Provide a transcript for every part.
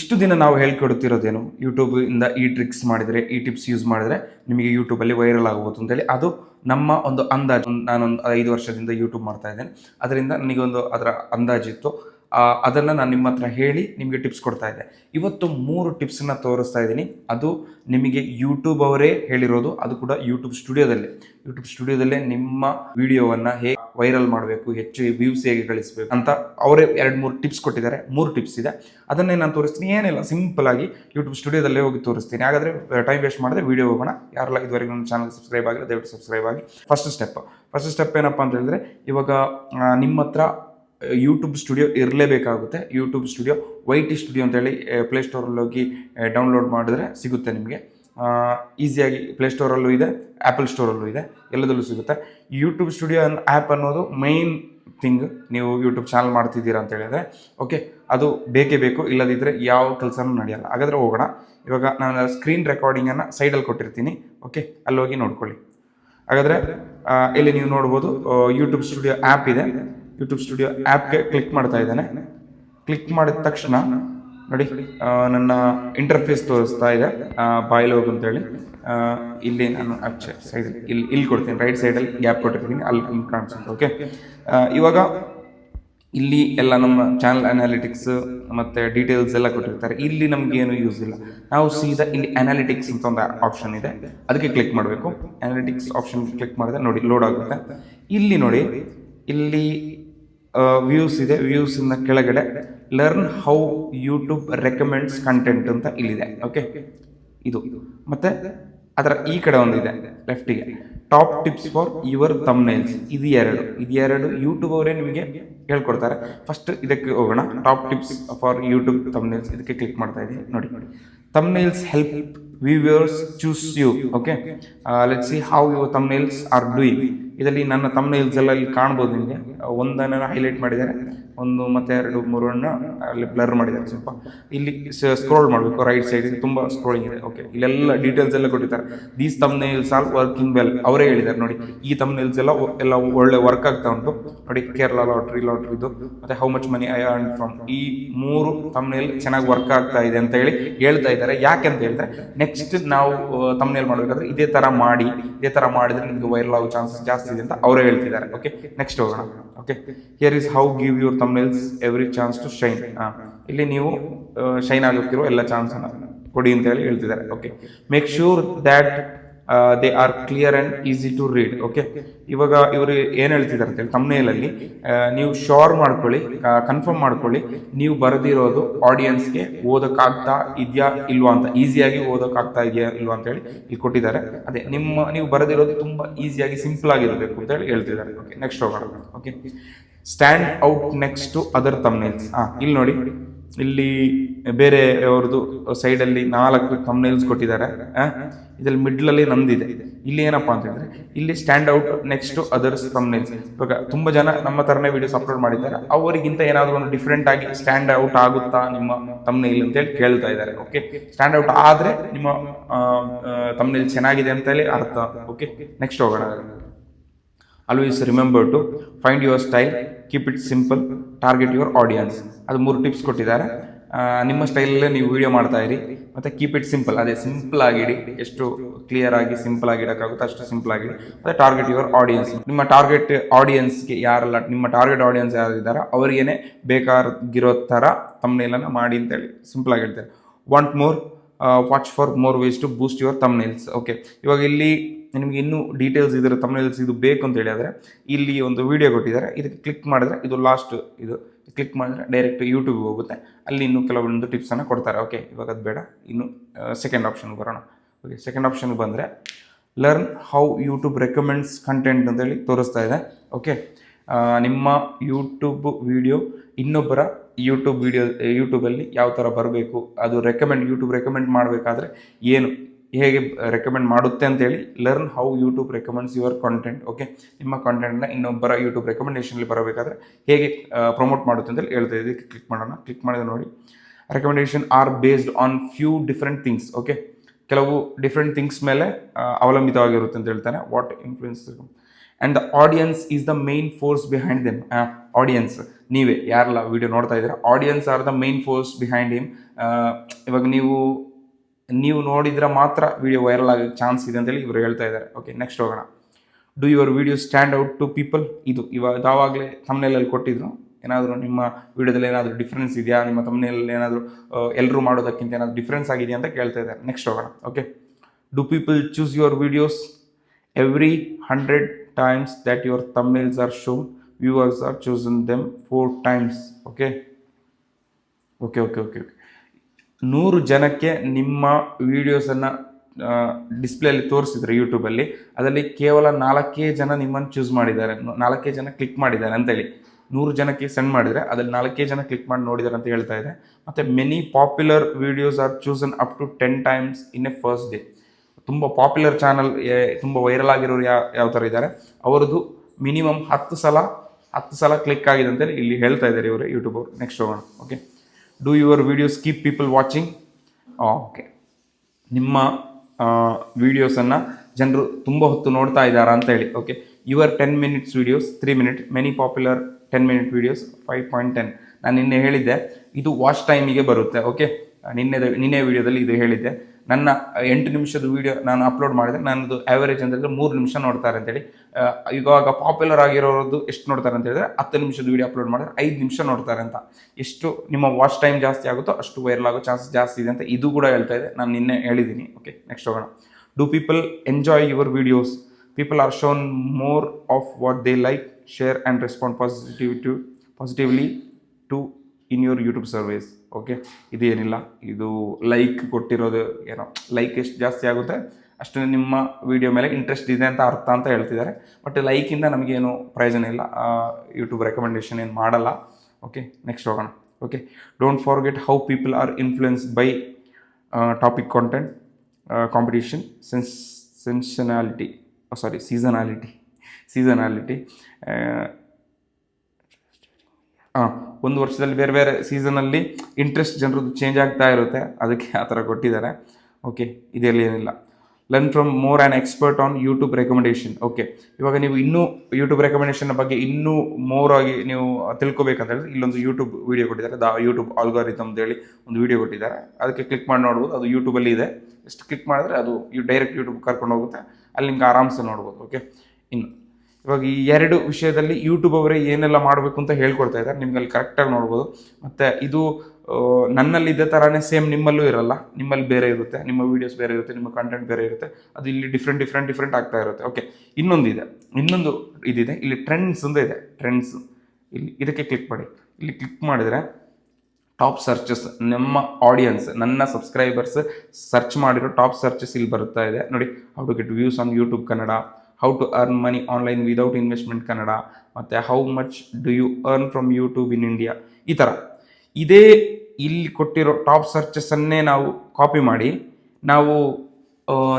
ಇಷ್ಟು ದಿನ ನಾವು ಹೇಳ್ಕೊಡುತ್ತಿರೋದೇನು? ಯೂಟ್ಯೂಬ್ ಇಂದ ಈ ಟ್ರಿಕ್ಸ್ ಮಾಡಿದರೆ, ಈ ಟಿಪ್ಸ್ ಯೂಸ್ ಮಾಡಿದರೆ ನಿಮಗೆ ಯೂಟ್ಯೂಬಲ್ಲಿ ವೈರಲ್ ಆಗ್ಬೋದು ಅಂತೇಳಿ ಅದು ನಮ್ಮ ಒಂದು ಅಂದಾಜು. ನಾನೊಂದು ಐದು ವರ್ಷದಿಂದ ಯೂಟ್ಯೂಬ್ ಮಾಡ್ತಾ ಇದ್ದೇನೆ. ಅದರಿಂದ ನನಗೊಂದು ಅದರ ಅಂದಾಜಿತ್ತು ಅದನ್ನು ನಾನು ನಿಮ್ಮ ಹತ್ರ ಹೇಳಿ ನಿಮಗೆ ಟಿಪ್ಸ್ ಕೊಡ್ತಾ ಇದ್ದೆ. ಇವತ್ತು ಮೂರು ಟಿಪ್ಸನ್ನು ತೋರಿಸ್ತಾ ಇದ್ದೀನಿ. ಅದು ನಿಮಗೆ ಯೂಟ್ಯೂಬ್ ಅವರೇ ಹೇಳಿರೋದು. ಅದು ಕೂಡ ಯೂಟ್ಯೂಬ್ ಸ್ಟುಡಿಯೋದಲ್ಲೇ ಯೂಟ್ಯೂಬ್ ಸ್ಟುಡಿಯೋದಲ್ಲೇ ನಿಮ್ಮ ವಿಡಿಯೋವನ್ನು ಹೇಗೆ ವೈರಲ್ ಮಾಡಬೇಕು, ಹೆಚ್ಚು ವ್ಯೂಸ್ ಹೇಗೆ ಗಳಿಸಬೇಕು ಅಂತ ಅವರೇ ಎರಡು ಮೂರು ಟಿಪ್ಸ್ ಕೊಟ್ಟಿದ್ದಾರೆ. ಮೂರು ಟಿಪ್ಸ್ ಇದೆ. ಅದನ್ನೇ ನಾನು ತೋರಿಸ್ತೀನಿ. ಏನಿಲ್ಲ ಸಿಂಪಲ್ ಆಗಿ ಯೂಟ್ಯೂಬ್ ಸ್ಟುಡಿಯೋದಲ್ಲೇ ಹೋಗಿ ತೋರಿಸ್ತೀನಿ. ಹಾಗಾದರೆ ಟೈಮ್ ವೇಸ್ಟ್ ಮಾಡಿದ್ರೆ ವಿಡಿಯೋ ಹೋಗೋಣ. ಯಾರೆಲ್ಲ ಇದುವರೆಗೂ ನನ್ನ ಚಾನಲ್ ಸಬ್ಸ್ಕ್ರೈಬ್ ಆಗಿಲ್ಲ, ದಯವಿಟ್ಟು ಸಬ್ಸ್ಕ್ರೈಬ್ ಆಗಿ. ಫಸ್ಟ್ ಸ್ಟೆಪ್ ಫಸ್ಟ್ ಸ್ಟೆಪ್ ಏನಪ್ಪ ಅಂತ ಹೇಳಿದ್ರೆ, ಇವಾಗ ನಿಮ್ಮ ಹತ್ರ YouTube studio ಇರಲೇಬೇಕಾಗುತ್ತೆ. YouTube studio Y T studio ಅಂತೇಳಿ ಪ್ಲೇಸ್ಟೋರಲ್ಲಿ ಹೋಗಿ ಡೌನ್ಲೋಡ್ ಮಾಡಿದ್ರೆ ಸಿಗುತ್ತೆ ನಿಮಗೆ. ಈಸಿಯಾಗಿ ಪ್ಲೇಸ್ಟೋರಲ್ಲೂ ಇದೆ ಆ್ಯಪಲ್ ಸ್ಟೋರಲ್ಲೂ ಇದೆ ಎಲ್ಲದಲ್ಲೂ ಸಿಗುತ್ತೆ. ಯೂಟ್ಯೂಬ್ ಸ್ಟುಡಿಯೋ ಆ್ಯಪ್ ಅನ್ನೋದು ಮೈನ್ ಥಿಂಗ್ ನೀವು ಯೂಟ್ಯೂಬ್ ಚಾನಲ್ ಮಾಡ್ತಿದ್ದೀರಾ ಅಂತ ಹೇಳಿದ್ರೆ ಓಕೆ ಅದು ಬೇಕೇ ಬೇಕು ಇಲ್ಲದಿದ್ದರೆ ಯಾವ ಕೆಲಸನೂ ನಡೆಯಲ್ಲ. ಹಾಗಾದರೆ ಹೋಗೋಣ. ಇವಾಗ ನಾನು ಸ್ಕ್ರೀನ್ ರೆಕಾರ್ಡಿಂಗನ್ನು ಸೈಡಲ್ಲಿ ಕೊಟ್ಟಿರ್ತೀನಿ ಓಕೆ ಅಲ್ಲಿ ಹೋಗಿ ನೋಡ್ಕೊಳ್ಳಿ. ಹಾಗಾದರೆ ಇಲ್ಲಿ ನೀವು ನೋಡ್ಬೋದು ಯೂಟ್ಯೂಬ್ ಸ್ಟುಡಿಯೋ ಆ್ಯಪ್ ಇದೆ. ಯೂಟ್ಯೂಬ್ ಸ್ಟುಡಿಯೋ ಆ್ಯಪ್ಗೆ ಕ್ಲಿಕ್ ಮಾಡ್ತಾ ಇದ್ದಾನೆ. ಕ್ಲಿಕ್ ಮಾಡಿದ ತಕ್ಷಣ ನೋಡಿ ನನ್ನ ಇಂಟರ್ಫೇಸ್ ತೋರಿಸ್ತಾ ಇದೆ. ಬಾಯ್ಲೋಗ್ ಅಂತೇಳಿ ಇಲ್ಲಿ ನಾನು ಅಚ್ಚೆ ಸೈಡ್ ಇಲ್ಲಿ ಇಲ್ಲಿ ಕೊಡ್ತೀನಿ. ರೈಟ್ ಸೈಡಲ್ಲಿ ಗ್ಯಾಪ್ ಕೊಟ್ಟಿರ್ತೀನಿ. ಅಲ್ಲಿ ಹಿಂಗೆ ಕಾಣಿಸುತ್ತೆ ಓಕೆ ಇವಾಗ ಇಲ್ಲಿ ಎಲ್ಲ ನಮ್ಮ ಚಾನಲ್ ಅನಾಲಿಟಿಕ್ಸ್ ಮತ್ತು ಡೀಟೇಲ್ಸ್ ಎಲ್ಲ ಕೊಟ್ಟಿರ್ತಾರೆ. ಇಲ್ಲಿ ನಮ್ಗೆ ಏನು ಯೂಸ್ ಇಲ್ಲ. ನಾವು ಸೀದಾ ಇಲ್ಲಿ ಅನಾಲಿಟಿಕ್ಸ್ ಅಂತ ಒಂದು ಆಪ್ಷನ್ ಇದೆ. ಅದಕ್ಕೆ ಕ್ಲಿಕ್ ಮಾಡಬೇಕು. ಅನಾಲಿಟಿಕ್ಸ್ ಆಪ್ಷನ್ ಕ್ಲಿಕ್ ಮಾಡಿದ್ರೆ ನೋಡಿ ಲೋಡ್ ಆಗುತ್ತೆ. ಇಲ್ಲಿ ನೋಡಿ, ಇಲ್ಲಿ ವ್ಯೂಸ್ ಇದೆ. ವ್ಯೂಸ್ ಇಂದ ಕೆಳಗಡೆ learn how YouTube recommends content ಅಂತ ಇಲ್ಲಿದೆ. ಓಕೆ ಇದು. ಮತ್ತೆ ಅದರ ಈ ಕಡೆ ಒಂದಿದೆ ಲೆಫ್ಟಿಗೆ top tips for your thumbnails ಇದು ಎರಡು. ಇದು ಎರಡು ಯೂಟ್ಯೂಬ್ ಅವರೇ ನಿಮಗೆ ಹೇಳ್ಕೊಡ್ತಾರೆ. ಫಸ್ಟ್ ಇದಕ್ಕೆ ಹೋಗೋಣ. Top tips for YouTube thumbnails ಇದಕ್ಕೆ ಕ್ಲಿಕ್ ಮಾಡ್ತಾ ಇದ್ದೀನಿ ನೋಡಿ. ನೋಡಿ thumbnails help viewers choose you okay let see how your thumbnails are doing ಇದರಲ್ಲಿ ನನ್ನ ಎಲ್ಲ ಇಲ್ಲಿ ಕಾಣ್ಬೋದು ನಿಮಗೆ. ಒಂದನ್ನು ಹೈಲೈಟ್ ಮಾಡಿದ್ದಾರೆ, ಒಂದು ಮತ್ತು ಎರಡು ಮೂರನ್ನು ಅಲ್ಲಿ ಬ್ಲರ್ ಮಾಡಿದ್ದಾರೆ ಸ್ವಲ್ಪ. ಇಲ್ಲಿ ಸ್ಕ್ರೋಲ್ ಮಾಡಬೇಕು ರೈಟ್ ಸೈಡ್ ತುಂಬ ಸ್ಕ್ರೋಲಿಂಗ್ ಇದೆ. ಓಕೆ ಇಲ್ಲೆಲ್ಲ ಡೀಟೇಲ್ಸ್ ಎಲ್ಲ ಕೊಟ್ಟಿದ್ದಾರೆ. These thumbnails all working well ಅವರೇ ಹೇಳಿದ್ದಾರೆ ನೋಡಿ, ಈ ತಮ್ನೈಲ್ಸ್ ಎಲ್ಲ ಎಲ್ಲ ಒಳ್ಳೆ ವರ್ಕ್ ಆಗ್ತಾ ಉಂಟು. ನೋಡಿ ಕೇರಳ ಲಾಟ್ರಿ ಲಾಟ್ರಿದು ಮತ್ತು how much money I earn from ಈ ಮೂರು ತಮ್ನೇಲ್ ಚೆನ್ನಾಗಿ ವರ್ಕ್ ಆಗ್ತಾ ಇದೆ ಅಂತ ಹೇಳಿ ಹೇಳ್ತಾ ಇದ್ದಾರೆ. ಯಾಕೆ ಅಂತ ಹೇಳಿದ್ರೆ ನೆಕ್ಸ್ಟ್ ನಾವು ತಮ್ನೇಲ್ ಮಾಡಬೇಕಾದ್ರೆ ಇದೇ ತರ ಮಾಡಿ, ಇದೇ ತರ ಮಾಡಿದ್ರೆ ನಿಮ್ಗೆ ವೈರಲ್ ಆಗೋ ಚಾನ್ಸಸ್ ಜಾಸ್ತಿ ಇದೆ ಅಂತ ಅವರೇ ಹೇಳ್ತಿದ್ದಾರೆ. ಓಕೆ ನೆಕ್ಸ್ಟ್ ಹೋಗೋಣ. Okay here is how give your thumbnails every chance to shine ಇಲ್ಲಿ ನೀವು ಶೈನ್ ಆಗೋಕ್ಕಿರೋ ಎಲ್ಲ ಚಾನ್ಸ್ ಕೊಡಿ ಅಂತ ಹೇಳಿ ಹೇಳ್ತಿದ್ದಾರೆ. Okay make sure that they are clear and easy to read okay ಇವಾಗ ಇವರು ಏನು ಹೇಳ್ತಿದ್ದಾರೆ ಅಂತೇಳಿ ತಮ್ಮನೇಲಲ್ಲಿ ನೀವು ಶೋರ್ ಮಾಡ್ಕೊಳ್ಳಿ ಕನ್ಫರ್ಮ್ ಮಾಡ್ಕೊಳ್ಳಿ, ನೀವು ಬರೆದಿರೋದು ಆಡಿಯನ್ಸ್ಗೆ ಓದೋಕ್ಕಾಗ್ತಾ ಇದೆಯಾ ಇಲ್ವಾ ಅಂತ ಈಸಿಯಾಗಿ ಓದೋಕ್ಕಾಗ್ತಾ ಇದೆಯಾ ಇಲ್ವಾ ಅಂತ ಹೇಳಿ ಇಲ್ಲಿ ಕೊಟ್ಟಿದ್ದಾರೆ. ಅದೇ, ನಿಮ್ಮ, ನೀವು ಬರೆದಿರೋದು ತುಂಬ ಈಸಿಯಾಗಿ ಸಿಂಪಲ್ ಆಗಿರಬೇಕು ಅಂತ ಹೇಳಿ ಹೇಳ್ತಿದ್ದಾರೆ ಓಕೆ ನೆಕ್ಸ್ಟ್ ಹೋಗೋಣ okay stand out next to other thumbnails ಹಾಂ ಇಲ್ಲಿ ನೋಡಿ. ಇಲ್ಲಿ ಬೇರೆ ಅವ್ರದ್ದು ಸೈಡಲ್ಲಿ ನಾಲ್ಕು ತಮ್ನೇಲ್ಸ್ ಕೊಟ್ಟಿದ್ದಾರೆ ಇದರಲ್ಲಿ ಮಿಡ್ಲಲ್ಲಿ ನಂದಿದೆ. ಇಲ್ಲಿ ಏನಪ್ಪ ಅಂತ ಇಲ್ಲಿ stand out next others thumbnails ಇವಾಗ ತುಂಬ ಜನ ನಮ್ಮ ಥರನೇ ವಿಡಿಯೋಸ್ ಅಪ್ಲೋಡ್ ಮಾಡಿದ್ದಾರೆ. ಅವರಿಗಿಂತ ಏನಾದರೂ ಒಂದು ಡಿಫ್ರೆಂಟ್ ಆಗಿ ಸ್ಟ್ಯಾಂಡ್ ಔಟ್ ಆಗುತ್ತಾ ನಿಮ್ಮ ತಮ್ನೇಲ್ ಅಂತೇಳಿ ಕೇಳ್ತಾ ಇದ್ದಾರೆ ಓಕೆ ಸ್ಟ್ಯಾಂಡ್ ಔಟ್ ಆದರೆ ನಿಮ್ಮ ತಮ್ನೇಲ್ ಚೆನ್ನಾಗಿದೆ ಅಂತೇಳಿ ಅರ್ಥ ಓಕೆ ನೆಕ್ಸ್ಟ್ ಹೋಗೋಣ. Always remember to find your style keep it simple target your audience ಅದು ಮೂರು ಟಿಪ್ಸ್ ಕೊಟ್ಟಿದ್ದಾರೆ. ನಿಮ್ಮ ಸ್ಟೈಲಲ್ಲೇ ನೀವು ವಿಡಿಯೋ ಮಾಡ್ತಾ ಇರಿ. ಮತ್ತು ಕೀಪ್ ಇಟ್ ಸಿಂಪಲ್ ಅದೇ ಸಿಂಪಲ್ ಆಗಿಡಿ. ಎಷ್ಟು ಕ್ಲಿಯರ್ ಆಗಿ ಸಿಂಪಲ್ ಆಗಿಡೋಕ್ಕಾಗುತ್ತೆ ಅಷ್ಟು ಸಿಂಪಲ್ ಆಗಿಡಿ. ಮತ್ತು ಟಾರ್ಗೆಟ್ ಯುವರ್ ಆಡಿಯನ್ಸ್ ನಿಮ್ಮ ಟಾರ್ಗೆಟ್ ಆಡಿಯನ್ಸ್ಗೆ ಯಾರೆಲ್ಲ, ನಿಮ್ಮ ಟಾರ್ಗೆಟ್ ಆಡಿಯನ್ಸ್ ಯಾರಿದ್ದಾರೋ, ಅವರಿಗೇನೆ ಬೇಕಾಗಿರೋ ಥರ ತಮ್ಮನೇಲನ್ನು ಮಾಡಿ ಅಂತೇಳಿ ಸಿಂಪಲ್ ಆಗಿ ಹೇಳ್ತಾರೆ. Want more watch for more ways to boost your thumbnails okay ಇವಾಗ ಇಲ್ಲಿ ನಿಮಗೆ ಇನ್ನೂ ಡೀಟೇಲ್ಸ್ ಇದ್ರೆ ತಮಿಳಲ್ಸ್ ಇದು ಬೇಕು ಅಂತ ಹೇಳಿದರೆ ಇಲ್ಲಿ ಒಂದು ವಿಡಿಯೋ ಕೊಟ್ಟಿದ್ದಾರೆ. ಇದಕ್ಕೆ ಕ್ಲಿಕ್ ಮಾಡಿದ್ರೆ ಇದು ಲಾಸ್ಟ್ ಇದು. ಕ್ಲಿಕ್ ಮಾಡಿದ್ರೆ ಡೈರೆಕ್ಟ್ ಯೂಟ್ಯೂಬ್ಗೆ ಹೋಗುತ್ತೆ. ಅಲ್ಲಿ ಇನ್ನೂ ಕೆಲವೊಂದು ಟಿಪ್ಸನ್ನು ಕೊಡ್ತಾರೆ. ಓಕೆ ಇವಾಗ ಅದು ಬೇಡ. ಇನ್ನು ಸೆಕೆಂಡ್ ಆಪ್ಷನ್ಗೆ ಬರೋಣ. ಓಕೆ ಸೆಕೆಂಡ್ ಆಪ್ಷನ್ಗೆ ಬಂದರೆ learn how YouTube recommends content ಅಂತೇಳಿ ತೋರಿಸ್ತಾ ಇದೆ. ಓಕೆ ನಿಮ್ಮ ಯೂಟ್ಯೂಬ್ ವಿಡಿಯೋ ಇನ್ನೊಬ್ಬರ ಯೂಟ್ಯೂಬ್ ವಿಡಿಯೋ ಯೂಟ್ಯೂಬಲ್ಲಿ ಯಾವ ಥರ ಬರಬೇಕು, ಅದು ರೆಕಮೆಂಡ್ ಯೂಟ್ಯೂಬ್ ರೆಕಮೆಂಡ್ ಮಾಡಬೇಕಾದ್ರೆ ಏನು? ಹೇಗೆ ರೆಕಮೆಂಡ್ ಮಾಡುತ್ತೆ ಅಂತೇಳಿ learn how YouTube recommends your content okay ನಿಮ್ಮ ಕಾಂಟೆಂಟ್ನ ಇನ್ನೊಬ್ಬರ ಯೂಟ್ಯೂಬ್ ರೆಕಮೆಂಡೇಷನಲ್ಲಿ ಬರಬೇಕಾದ್ರೆ ಹೇಗೆ ಪ್ರಮೋಟ್ ಮಾಡುತ್ತೆ ಅಂತೇಳಿ ಹೇಳ್ತಾ ಇದಕ್ಕೆ ಕ್ಲಿಕ್ ಮಾಡೋಣ. ಕ್ಲಿಕ್ ಮಾಡಿದ ನೋಡಿ. Recommendation are based on few different things okay ಕೆಲವು ಡಿಫ್ರೆಂಟ್ ಥಿಂಗ್ಸ್ ಮೇಲೆ ಅವಲಂಬಿತವಾಗಿರುತ್ತೆ ಅಂತ ಹೇಳ್ತಾನೆ. What influence and the audience is the main force behind them audience ನೀವೇ, ಯಾರೆಲ್ಲ ವಿಡಿಯೋ ನೋಡ್ತಾ ಇದ್ದೀರಾ audience are the main force behind him ಇವಾಗ ನೀವು ನೀವು ನೋಡಿದ್ರೆ ಮಾತ್ರ ವಿಡಿಯೋ ವೈರಲ್ ಆಗೋ ಚಾನ್ಸ್ ಇದೆ ಅಂತೇಳಿ ಇವರು ಹೇಳ್ತಾ ಇದ್ದಾರೆ. ಓಕೆ ನೆಕ್ಸ್ಟ್ ಹೋಗೋಣ. Do your video stand out to people ಇದು, ಇವಾಗ ಯಾವಾಗಲೇ ತಮ್ಮನೇಲಲ್ಲಿ ಕೊಟ್ಟಿದ್ರು, ಏನಾದರೂ ನಿಮ್ಮ ವಿಡಿಯೋದಲ್ಲಿ ಏನಾದರೂ ಡಿಫ್ರೆನ್ಸ್ ಇದೆಯಾ? ನಿಮ್ಮ ತಮ್ಮನೇಲಿ ಏನಾದರೂ ಎಲ್ಲರೂ ಮಾಡೋದಕ್ಕಿಂತ ಏನಾದರೂ ಡಿಫ್ರೆನ್ಸ್ ಆಗಿದೆಯಾ ಅಂತ ಕೇಳ್ತಾ ಇದ್ದಾರೆ. ನೆಕ್ಸ್ಟ್ ಹೋಗೋಣ. Okay do people choose your videos every hundred times that your thumbnails are shown viewers are chosen them four times okay okay okay okay okay ನೂರು ಜನಕ್ಕೆ ನಿಮ್ಮ ವೀಡಿಯೋಸನ್ನು ಡಿಸ್ಪ್ಲೇಲಿ ತೋರಿಸಿದ್ರೆ ಯೂಟ್ಯೂಬಲ್ಲಿ ಅದರಲ್ಲಿ ಕೇವಲ ನಾಲ್ಕೇ ಜನ ನಿಮ್ಮನ್ನು ಚೂಸ್ ಮಾಡಿದ್ದಾರೆ. ನಾಲ್ಕೇ ಜನ ಕ್ಲಿಕ್ ಮಾಡಿದ್ದಾರೆ ಅಂತೇಳಿ. ನೂರು ಜನಕ್ಕೆ ಸೆಂಡ್ ಮಾಡಿದರೆ ಅದರಲ್ಲಿ ನಾಲ್ಕೇ ಜನ ಕ್ಲಿಕ್ ಮಾಡಿ ನೋಡಿದ್ದಾರೆ ಅಂತ ಹೇಳ್ತಾ ಇದೆ. ಮತ್ತು many popular videos are chosen up to ten times in a first day ತುಂಬ ಪಾಪ್ಯುಲರ್ ಚಾನಲ್ ತುಂಬ ವೈರಲ್ ಆಗಿರೋರು ಯಾವ ಯಾವ ಥರ ಇದ್ದಾರೆ? ಅವರದ್ದು ಮಿನಿಮಮ್ ಹತ್ತು ಸಲ ಹತ್ತು ಸಲ ಕ್ಲಿಕ್ ಆಗಿದೆ ಅಂತೇಳಿ ಇಲ್ಲಿ ಹೇಳ್ತಾ ಇದ್ದಾರೆ ಇವರು ಯೂಟ್ಯೂಬ್ ಅವರು. ನೆಕ್ಸ್ಟ್ ಹೋಗೋಣ okay do your videos keep people watching okay ನಿಮ್ಮ ವೀಡಿಯೋಸನ್ನು ಜನರು ತುಂಬ ಹೊತ್ತು ನೋಡ್ತಾ ಇದ್ದಾರಾ ಅಂತ ಹೇಳಿ okay your ten minutes videos three minute many popular ten minute videos five point ten ನಾನು ನಿನ್ನೆ ಹೇಳಿದ್ದೆ, ಇದು ವಾಚ್ ಟೈಮಿಗೆ ಬರುತ್ತೆ ಓಕೆ ನಿನ್ನೆ ನಿನ್ನೆ ವೀಡಿಯೋದಲ್ಲಿ ಇದು ಹೇಳಿದ್ದೆ. ನನ್ನ ಎಂಟು ನಿಮಿಷದ ವೀಡಿಯೋ ನಾನು ಅಪ್ಲೋಡ್ ಮಾಡಿದರೆ ನನ್ನದು ಆ್ಯಾವರೇಜ್ ಹೇಳಿದ್ರೆ ಮೂರು ನಿಮಿಷ ನೋಡ್ತಾರೆ ಅಂತೇಳಿ. ಇವಾಗ ಪಾಪ್ಯುಲರ್ ಆಗಿರೋದು ಎಷ್ಟು ನೋಡ್ತಾರೆ ಅಂತ ಹೇಳಿದ್ರೆ ಹತ್ತು ನಿಮಿಷದ ವೀಡಿಯೋ ಅಪ್ಲೋಡ್ ಮಾಡಿದ್ರೆ ಐದು ನಿಮಿಷ ನೋಡ್ತಾರೆ ಅಂತ. ಎಷ್ಟು ನಿಮ್ಮ ವಾಚ್ ಟೈಮ್ ಜಾಸ್ತಿ ಆಗುತ್ತೋ ಅಷ್ಟು ವೈರಲ್ ಆಗೋ ಚಾನ್ಸಸ್ ಜಾಸ್ತಿ ಇದೆ ಅಂತ ಇದು ಕೂಡ ಹೇಳ್ತಾ ಇದೆ. ನಾನು ನಿನ್ನೆ ಹೇಳಿದ್ದೀನಿ ಓಕೆ ನೆಕ್ಸ್ಟ್ ಹೋಗೋಣ. Do people enjoy your videos people are shown more of what they like share and respond positive to positively to in your YouTube service okay ಇದೇನಿಲ್ಲ ಇದು ಲೈಕ್ ಕೊಟ್ಟಿರೋದು ಏನೋ ಲೈಕ್ ಎಷ್ಟು ಜಾಸ್ತಿ ಆಗುತ್ತೆ ಅಷ್ಟು ನಿಮ್ಮ ವಿಡಿಯೋ ಮೇಲೆ ಇಂಟ್ರೆಸ್ಟ್ ಇದೆ ಅಂತ ಅರ್ಥ ಅಂತ ಹೇಳ್ತಿದ್ದಾರೆ. ಬಟ್ ಲೈಕಿಂದ ನಮಗೇನು ಪ್ರಯೋಜನ ಇಲ್ಲ ಯೂಟ್ಯೂಬ್ ರೆಕಮೆಂಡೇಷನ್ ಏನು ಮಾಡಲ್ಲ ಓಕೆ ನೆಕ್ಸ್ಟ್ ಹೋಗೋಣ okay don't forget how people are influenced by topic content competition sense sensationality sorry seasonality seasonality ಹಾಂ ಒಂದು ವರ್ಷದಲ್ಲಿ ಬೇರೆ ಬೇರೆ ಸೀಸನಲ್ಲಿ ಇಂಟ್ರೆಸ್ಟ್ ಜನರದ್ದು ಚೇಂಜ್ ಆಗ್ತಾ ಇರುತ್ತೆ. ಅದಕ್ಕೆ ಆ ಥರ ಕೊಟ್ಟಿದ್ದಾರೆ. ಓಕೆ ಇದೆಯಲ್ಲಿ ಏನಿಲ್ಲ. Learn from more an expert on YouTube recommendation okay ಇವಾಗ ನೀವು ಇನ್ನೂ ಯೂಟ್ಯೂಬ್ ರೆಕಮೆಂಡೇಷನ್ ಬಗ್ಗೆ ಇನ್ನೂ ಮೋರ್ ಆಗಿ ನೀವು ತಿಳ್ಕೊಬೇಕಂತ ಹೇಳಿದ್ರೆ ಇಲ್ಲೊಂದು ಯೂಟ್ಯೂಬ್ ವೀಡಿಯೋ ಕೊಟ್ಟಿದ್ದಾರೆ. ದ ಯೂಟ್ಯೂಬ್ ಆಲ್ಗಾರಿತಮ್ ಅಂತೇಳಿ ಒಂದು ವೀಡಿಯೋ ಕೊಟ್ಟಿದ್ದಾರೆ. ಅದಕ್ಕೆ ಕ್ಲಿಕ್ ಮಾಡಿ ನೋಡ್ಬೋದು. ಅದು ಯೂಟ್ಯೂಬಲ್ಲಿ ಇದೆ. ಎಷ್ಟು ಕ್ಲಿಕ್ ಮಾಡಿದ್ರೆ ಅದು ಯು ಡೈರೆಕ್ಟ್ ಯೂಟ್ಯೂಬ್ ಕರ್ಕೊಂಡು ಹೋಗುತ್ತೆ. ಅಲ್ಲಿ ನಿಮ್ಗೆ ಆರಾಮ್ಸೆ ನೋಡ್ಬೋದು. ಓಕೆ ಇನ್ನು ಇವಾಗ ಈ ಎರಡು ವಿಷಯದಲ್ಲಿ ಯೂಟ್ಯೂಬ್ ಅವರೇ ಏನೆಲ್ಲ ಮಾಡಬೇಕು ಅಂತ ಹೇಳ್ಕೊಡ್ತಾ ಇದ್ದಾರೆ. ನಿಮ್ಗೆ ಅಲ್ಲಿ ಕರೆಕ್ಟಾಗಿ ನೋಡ್ಬೋದು. ಮತ್ತು ಇದು ನನ್ನಲ್ಲಿ ಇದೇ ಥರನೇ ಸೇಮ್ ನಿಮ್ಮಲ್ಲೂ ಇರಲ್ಲ. ನಿಮ್ಮಲ್ಲಿ ಬೇರೆ ಇರುತ್ತೆ. ನಿಮ್ಮ ವೀಡಿಯೋಸ್ ಬೇರೆ ಇರುತ್ತೆ. ನಿಮ್ಮ ಕಂಟೆಂಟ್ ಬೇರೆ ಇರುತ್ತೆ. ಅದು ಇಲ್ಲಿ ಡಿಫ್ರೆಂಟ್ ಡಿಫ್ರೆಂಟ್ ಡಿಫ್ರೆಂಟ್ ಆಗ್ತಾ ಇರುತ್ತೆ. ಓಕೆ ಇನ್ನೊಂದು ಇದೆ ಇನ್ನೊಂದು ಇದಿದೆ. ಇಲ್ಲಿ ಟ್ರೆಂಡ್ಸ್ ಅಂತ ಇದೆ. ಟ್ರೆಂಡ್ಸ್ ಇಲ್ಲಿ ಇದಕ್ಕೆ ಕ್ಲಿಕ್ ಮಾಡಿ. ಇಲ್ಲಿ ಕ್ಲಿಕ್ ಮಾಡಿದರೆ ಟಾಪ್ ಸರ್ಚಸ್ ನಮ್ಮ ಆಡಿಯನ್ಸ್ ನನ್ನ ಸಬ್ಸ್ಕ್ರೈಬರ್ಸ್ ಸರ್ಚ್ ಮಾಡಿರೋ ಟಾಪ್ ಸರ್ಚಸ್ ಇಲ್ಲಿ ಬರುತ್ತಾ ಇದೆ. ನೋಡಿ how to get views on YouTube Kannada how to earn money online without investment Kannada ಮತ್ತು how much do you earn from YouTube in India ಈ ಥರ ಇದೇ ಇಲ್ಲಿ ಕೊಟ್ಟಿರೋ ಟಾಪ್ ಸರ್ಚಸ್ಸನ್ನೇ ನಾವು ಕಾಪಿ ಮಾಡಿ, ನಾವು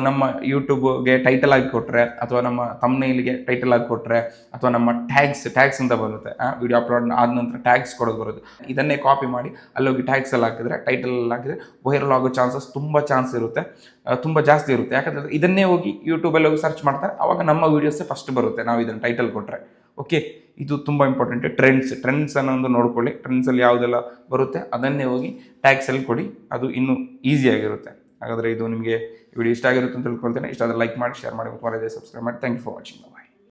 ನಮ್ಮ ಯೂಟ್ಯೂಬ್ಗೆ ಟೈಟಲ್ ಆಗಿ ಕೊಟ್ಟರೆ ಅಥವಾ ನಮ್ಮ ತಮ್ಮನೇಲಿಗೆ ಟೈಟಲ್ ಆಗಿ ಕೊಟ್ಟರೆ ಅಥವಾ ನಮ್ಮ ಟ್ಯಾಗ್ಸ್ ಟ್ಯಾಗ್ಸ್ ಅಂತ ಬರುತ್ತೆ ವಿಡಿಯೋ ಅಪ್ಲೋಡ್ ಆದ ನಂತರ ಟ್ಯಾಗ್ಸ್ ಕೊಡೋದು ಬರುತ್ತೆ ಇದನ್ನೇ ಕಾಪಿ ಮಾಡಿ, ಅಲ್ಲೋಗಿ ಟ್ಯಾಗ್ಸ್ ಎಲ್ಲ ಹಾಕಿದ್ರೆ ಟೈಟಲ್ ಎಲ್ಲ ಹಾಕಿದ್ರೆ ವೈರಲ್ ಆಗೋ ಚಾನ್ಸಸ್ ತುಂಬ ಚಾನ್ಸ್ ಇರುತ್ತೆ. ತುಂಬ ಜಾಸ್ತಿ ಇರುತ್ತೆ. ಯಾಕಂದರೆ ಇದನ್ನೇ ಹೋಗಿ ಯೂಟ್ಯೂಬಲ್ಲಿ ಹೋಗಿ ಸರ್ಚ್ ಮಾಡ್ತಾರೆ ಆವಾಗ ನಮ್ಮ ವೀಡಿಯೋಸೇ ಫಸ್ಟ್ ಬರುತ್ತೆ, ನಾವು ಇದನ್ನು ಟೈಟಲ್ ಕೊಟ್ಟರೆ ಓಕೆ ಇದು ತುಂಬ ಇಂಪಾರ್ಟೆಂಟ್ ಟ್ರೆಂಡ್ಸ್ ಟ್ರೆಂಡ್ಸ್ ಅನ್ನೋದು ನೋಡ್ಕೊಳ್ಳಿ. ಟ್ರೆಂಡ್ಸಲ್ಲಿ ಯಾವುದೆಲ್ಲ ಬರುತ್ತೆ, ಅದನ್ನೇ ಹೋಗಿ ಟ್ಯಾಕ್ಸಲ್ಲಿ ಕೊಡಿ. ಅದು ಇನ್ನೂ ಈಸಿಯಾಗಿರುತ್ತೆ ಹಾಗಾದರೆ ಇದು ನಿಮಗೆ ವಿಡಿಯೋ ಇಷ್ಟ ಆಗಿರುತ್ತೆ ಅಂತ ತಿಳ್ಕೊಳ್ತೇನೆ. ಇಷ್ಟ ಆದರೆ ಲೈಕ್ ಮಾಡಿ ಶೇರ್ ಮಾಡಿ, ಮತ್ತು ಸಬ್ಸ್ಕ್ರೈಬ್ ಮಾಡಿ. Thank you for watching